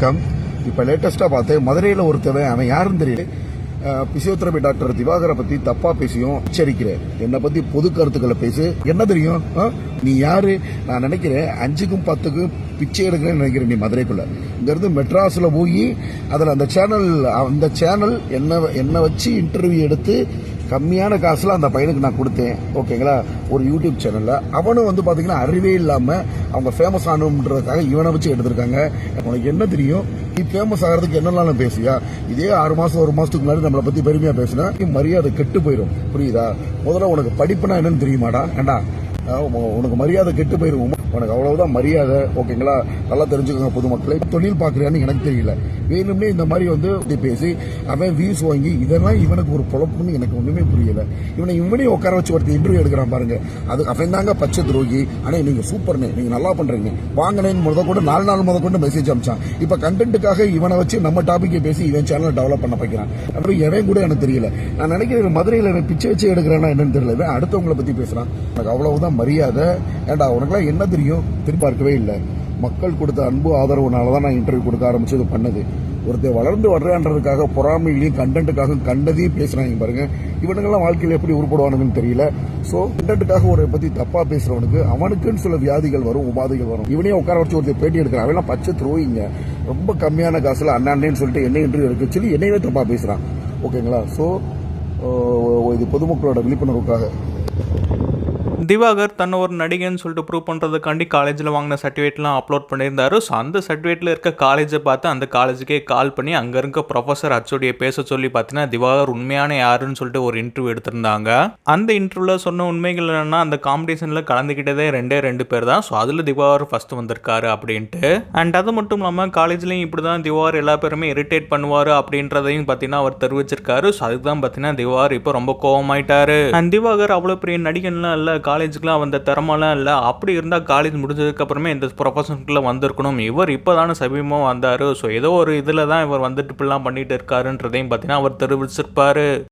வணக்கம். இப்போ லேட்டஸ்ட்டாக பார்த்தேன் மதுரையில் ஒருத்தவன் அவன் யாருன்னு தெரியல. பிசியோதெரபி டாக்டர் திவாகரை பத்தி தப்பா பேசியும் எச்சரிக்கிறேன் என்னை பத்தி பொது கருத்துக்களை பேசு. என்ன தெரியும்? நீ யாரு? நான் நினைக்கிறேன் அஞ்சுக்கும் பத்துக்கும் பிச்சை எடுக்கிறேன்னு நினைக்கிறேன் நீ மதுரைக்குள்ள. இங்க இருந்து மெட்ராஸ்ல போய் அதுல அந்த சேனல் அந்த சேனல் என்ன என்ன வச்சு இன்டர்வியூ எடுத்து கம்மியான காசில் அந்த பையனுக்கு நான் கொடுத்தேன். ஓகேங்களா? ஒரு யூடியூப் சேனலில் அவனும் வந்து பார்த்தீங்கன்னா அறிவே இல்லாமல் அவங்க ஃபேமஸ் ஆகணுன்றதுக்காக இவனை வச்சு எடுத்திருக்காங்க. உனக்கு என்ன தெரியும்? நீ ஃபேமஸ் ஆகிறதுக்கு என்னெல்லாம் பேசுவியா? இதே ஆறு மாதம் ஒரு மாதத்துக்கு முன்னாடி நம்மளை பற்றி பெருமையாக பேசினா நீ மரியாதை கெட்டு போயிடும் புரியுதா? முதல்ல உனக்கு படிப்புனா என்னன்னு தெரியுமாடா? ஏண்டா உனக்கு மரியாதை கெட்டு போயிருவோம் உனக்கு அவ்வளவுதான் மரியாதை ஓகேங்களா? நல்லா தெரிஞ்சுக்கோங்க பொதுமக்களை. தொழில் பாக்குறியான்னு எனக்கு தெரியல. வேணும்னே இந்த மாதிரி வந்து பேசி அவன் வியூஸ் வாங்கி இதெல்லாம் இவனுக்கு ஒரு பொழப்புன்னு எனக்கு ஒண்ணுமே புரியல. இவனை இவனே உட்கார வச்சு ஒருத்தர் இன்டர்வியூ எடுக்கிறான் பாருங்க. அது அவன் தாங்க பச்சை துரோகி. ஆனா நீங்க சூப்பர்னு நீங்க நல்லா பண்றீங்க. வாங்கினேன்னு முத கூட நாலு நாள் முத கொண்டு மெசேஜ் அமிச்சான் இப்ப கண்டென்ட்டுக்காக இவனை வச்சு நம்ம டாபிக்கை பேசி இவன் சேனல் டெவலப் பண்ண வைக்கிறான். அப்புறம் எவன் கூட எனக்கு தெரியல. நான் நினைக்கிறேன் மதுரையில் எனக்கு பிச்சை வச்சு எடுக்கிறானா என்னன்னு தெரியல. இவன் அடுத்தவங்களை பத்தி பேசுறான். எனக்கு அவ்வளவுதான் மரியாதை. ஏண்டா உனக்குலாம் என்ன தெரியும்? திருப்பார்க்கவே இல்லை. மக்கள் கொடுத்த அன்பு ஆதரவுனால தான் நான் இன்டர்வியூ கொடுக்க ஆரம்பிச்சது பண்ணது. ஒருத்தர் வளர்ந்து வர்றான்றதுக்காக பொறாமையிலையும் கண்டென்ட்டுக்காக கண்டதையும் பேசுகிறாங்க பாருங்க. இவனுங்கெல்லாம் வாழ்க்கையில் எப்படி உருப்படுவானுங்கன்னு தெரியல. ஸோ கண்டென்ட்டுக்காக ஒரு பற்றி தப்பாக பேசுகிறவனுக்கு அவனுக்குன்னு சில வியாதிகள் வரும் உபாதைகள் வரும். இவனே உட்கார வச்சு ஒருத்தர் பேட்டி எடுக்கிறான். அவெல்லாம் பச்சை த்ரோயிங்க ரொம்ப கம்மியான காசில் அண்ணாண்டேன்னு சொல்லிட்டு என்ன இன்டர்வியூ எடுக்க சொல்லி என்னையவே தப்பாக பேசுகிறான் ஓகேங்களா ஸோ இது பொதுமக்களோட விழிப்புணர்வுக்காக. திவாகர் தன்னை ஒரு நடிகன்னு சொல்லிட்டு ப்ரூவ் பண்ணுறதுக்காண்டி காலேஜில் வாங்கின சர்டிஃபிகேட்லாம் அப்லோட் பண்ணியிருந்தார். ஸோ அந்த சர்டிஃபிகேட்டில் இருக்க காலேஜை பார்த்து அந்த காலேஜுக்கே கால் பண்ணி அங்கே இருக்க ப்ரொஃபஸர் அச்சோடியை பேச சொல்லி பார்த்தீங்கன்னா திவாகர் உண்மையான யாருன்னு சொல்லிட்டு ஒரு இன்டர்வியூ எடுத்திருந்தாங்க. அந்த இன்டர்வியூவில் சொன்ன உண்மைகள் என்னென்னா அந்த காம்படிஷனில் கலந்துக்கிட்டதே ரெண்டே ரெண்டு பேர் தான். ஸோ அதில் திவாகர் ஃபஸ்ட்டு வந்திருக்காரு அப்படின்ட்டு. அண்ட் அது மட்டும் இல்லாமல் காலேஜ்லேயும் இப்படி தான் திவாகர் எல்லா பேருமே இரிட்டேட் பண்ணுவார் அப்படின்றதையும் பார்த்தீங்கன்னா அவர் தெரிவிச்சிருக்காரு. ஸோ அதுக்கு தான் பார்த்தீங்கன்னா திவாகர் இப்போ ரொம்ப கோவமாயிட்டாரு. அண்ட் திவாகர் அவ்வளோ பெரிய நடிகன்லாம் இல்லை. காலேஜுக்குலாம் வந்த திறமெல்லாம் இல்லை. அப்படி இருந்தால் காலேஜ் முடிஞ்சதுக்கப்புறமே இந்த ப்ரொஃபஷனுக்குள்ளே வந்திருக்கணும். இவர் இப்போ தானே சமீபமாக வந்தார். ஸோ ஏதோ ஒரு இதில் தான் இவர் வந்துட்டு இப்படிலாம் பண்ணிகிட்டு இருக்காருன்றதையும் பார்த்தீங்கன்னா அவர் தெரிவிச்சிருப்பார்.